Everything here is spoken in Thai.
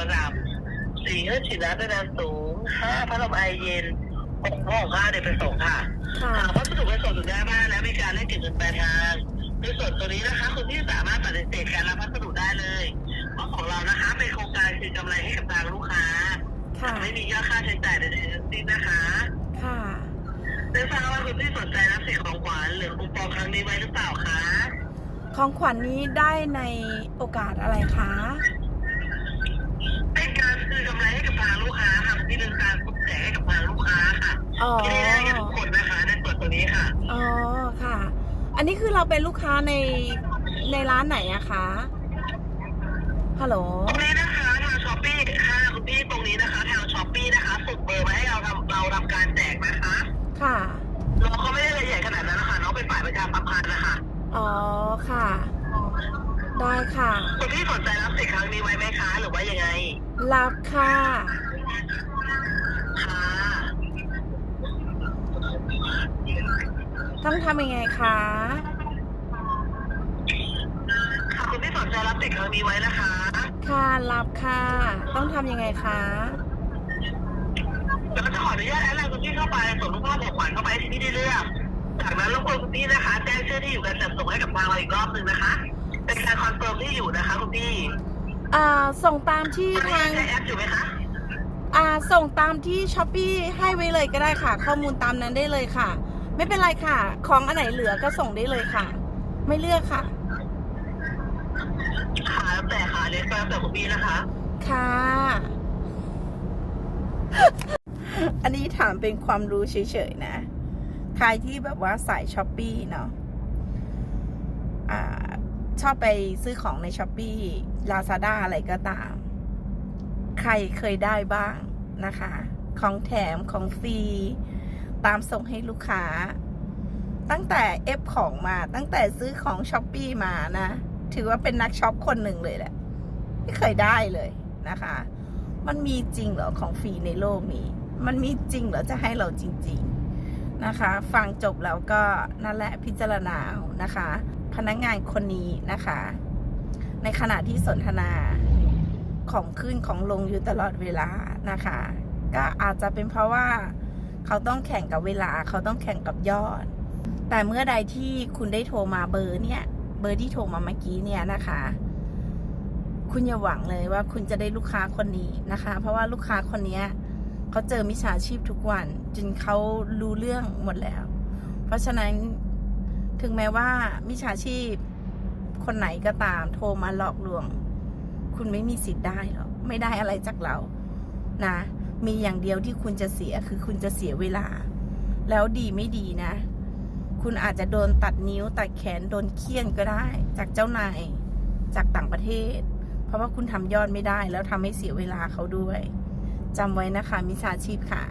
ระดับสี่เครื่องฉีดน้ำด้วยน้ำสูงห้าพัดลมไอเย็นหกห้องห้าเด็กไปส่งค่ะค่ะ หากพัสดุไปส่งถึงหน้าบ้านแล้วมีการเล่นเก็บเงินปลายทางในส่วนตัวนี้นะคะคุณพี่สามารถปฏิเสธการรับพัสดุได้เลยเพราะของเรานะคะเป็นโครงการคืนกำไรให้กับทางลูกค้า ค่ะ ไม่มียอดค่าใช้จ่ายใดๆทั้งสิ้นนะคะค่ะไม่ทราบว่าคุณพี่สนใจรับสิทธิ์ของขวัญหรือคูปองครั้งนี้ไว้หรือเปล่าคะ ของขวัญนี้ได้ในโอกาสอะไรคะ เป็นการคืนกำไรให้กับทางลูก ค้าค่ะที่เป็นการคุ้มแจกให้กับทางลูกค้าค่ะอ๋อที่ได้กันทุกคนนะคะในส่วนตัวนี้ค่ะ อ๋อค่ะ อันนี้คือเราเป็นลูกค้าในในร้านไหนอะคะ ฮัลโหล ตรงนี้นะคะทางช้อปปี้ค่ะคุณพี่ตรงนี้นะคะทางช้อปปี้นะคะส่งเบอร์มาให้เราทำเราทำการแจกนะคะค่ะ เราก็ไม่ได้ละเอียดขนาดนั้นนะคะน้องเป็นฝ่ายประชาสัมพันธ์นะคะอ๋อค่ะ ได้ค่ะ คุณพี่สนใจรับสิทธิ์ครั้งนี้ไว้ไหมคะ หรือว่ายังไง รับค่ะค่ะ ต้องทำยังไงคะค่ะคุณพี่สนใจรับสิทธิ์ครั้งนี้ไว้นะคะ ค่ะรับค่ะ ต้องทำยังไงคะแล้วก็จะขออนุญาตแอดไลน์คุณพี่เข้าไปส่งรูปภาพของขวัญเข้าไปให้ที่พี่ได้เลือก จากนั้นรบกวนคุณพี่นะคะ แจ้งชื่อที่อยู่การจัดส่งให้กับทางเราอีกรอบหนึ่งนะคะ เป็นการคอนเฟิร์มที่อยู่นะคะคุณพี่อ่าส่งตามที่ทาทางงใช้แอปอยู่ไหมคะอ่าส่งตามที่ช้อปปี้ให้ไว้เลยก็ได้ค่ะ ข้อมูลตามนั้นได้เลยค่ะ ไม่เป็นไรค่ะ ของอันไหนเหลือก็ส่งได้เลยค่ะ ไม่เลือกค่ะขาแต่ขาเล็กแล้วแต่คุณพี่นะคะ ค่ะ อันนี้ถามเป็นความรู้เฉยๆนะ ใครที่แบบว่าสายช้อปปี้เนาะอ่าชอบไปซื้อของในช้อปปี้ลาซาด้าอะไรก็ตาม ใครเคยได้บ้างนะคะ ของแถมของฟรี ตามส่งให้ลูกค้า ตั้งแต่เอฟของมาตั้งแต่ซื้อของช้อปปี้มานะ ถือว่าเป็นนักช็อปคนหนึ่งเลยแหละ ไม่เคยได้เลยนะคะ มันมีจริงเหรอของฟรีในโลกนี้ มันมีจริงเหรอจะให้เราจริง ๆนะคะ ฟังจบแล้วก็นั่นแหละพิจารณาเอานะคะ พนักงานคนนี้นะคะ ในขณะที่สนทนาของขึ้นของลงอยู่ตลอดเวลานะคะ ก็อาจจะเป็นเพราะว่า เขาต้องแข่งกับเวลาเขาต้องแข่งกับยอด แต่เมื่อใดที่คุณได้โทรมาเบอร์เนี่ย เบอร์ที่โทรมาเมื่อกี้เนี่ยนะคะ คุณอย่าหวังเลยว่าคุณจะได้ลูกค้าคนนี้นะคะ เพราะว่าลูกค้าคนนี้เขาเจอมิจฉาชีพทุกวัน จนเขารู้เรื่องหมดแล้ว เพราะฉะนั้นถึงแม้ว่ามิจฉาชีพคนไหนก็ตามโทรมาหลอกลวง คุณไม่มีสิทธิ์ได้หรอกไม่ได้อะไรจากเรานะ มีอย่างเดียวที่คุณจะเสียคือคุณจะเสียเวลา แล้วดีไม่ดีนะ คุณอาจจะโดนตัดนิ้วตัดแขนโดนเคี่ยนก็ได้ จากเจ้านายจากต่างประเทศ เพราะว่าคุณทำยอดไม่ได้ แล้วทำให้เสียเวลาเขาด้วยจำไว้นะคะมิชาชีพค่ะ